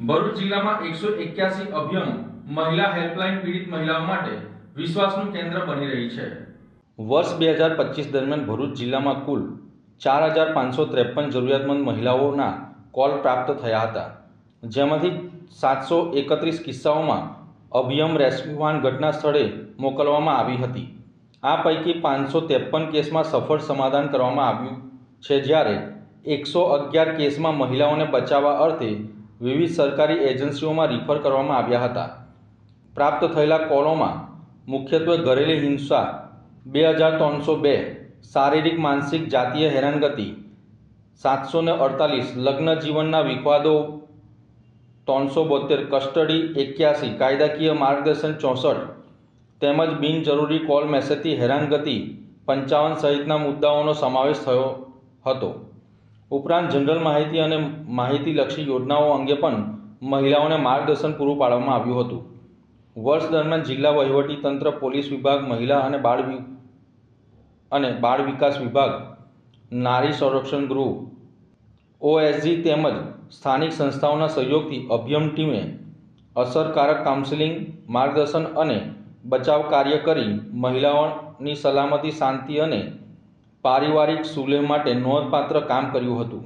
ભરૂચ જિલ્લામાં એકસો એક્યાસી અભિયમ મહિલા હેલ્પલાઇન પીડિત મહિલાઓ માટે વિશ્વાસનું કેન્દ્ર બની રહી છે. વર્ષ બે હજાર પચીસ દરમિયાન ભરૂચ જિલ્લામાં કુલ ચાર હજાર પાંચસો ત્રેપન જરૂરિયાતમંદ મહિલાઓના કોલ પ્રાપ્ત થયા હતા, જેમાંથી સાતસો એકત્રીસ કિસ્સાઓમાં અભિયમ રેસ્ક્યુ વાન ઘટના સ્થળે મોકલવામાં આવી હતી. આ પૈકી પાંચસો ત્રેપન કેસમાં સફળ સમાધાન કરવામાં આવ્યું છે, જ્યારે એકસો અગિયાર કેસમાં મહિલાઓને બચાવવા અર્થે વિવિધ સરકારી એજન્સીઓમાં રિફર કરવામાં આવ્યા હતા. પ્રાપ્ત થયેલા કોલોમાં મુખ્યત્વે ઘરેલી હિંસા, બે હજાર ત્રણસો બે, શારીરિક, માનસિક, જાતીય હેરાનગતિ, સાતસો ને અડતાલીસ, લગ્ન જીવનના વિવાદો ત્રણસો બોતેર, કસ્ટડી, એક્યાસી, કાયદાકીય માર્ગદર્શન ચોસઠ, તેમજ બિનજરૂરી કોલ મેસેજથી હેરાનગતિ, પંચાવન સહિતના મુદ્દાઓનો સમાવેશ થયો હતો. ઉપરાંત જનરલ માહિતી અને માહિતીલક્ષી યોજનાઓ અંગે પણ મહિલાઓને માર્ગદર્શન પૂરું પાડવામાં આવ્યું હતું. વર્ષ દરમિયાન જિલ્લા વહીવટી તંત્ર, પોલીસ વિભાગ, મહિલા અને બાળ અને બાળ વિકાસ વિભાગ, નારી સંરક્ષણ ગૃહ, ઓએસજી તેમજ સ્થાનિક સંસ્થાઓના સહયોગથી અભિયમ ટીમે અસરકારક કાઉન્સેલિંગ, માર્ગદર્શન અને બચાવ કાર્ય કરી મહિલાઓની સલામતી, શાંતિ અને પારિવારિક સુલેહ માટે નોંધપાત્ર કામ કર્યું હતું.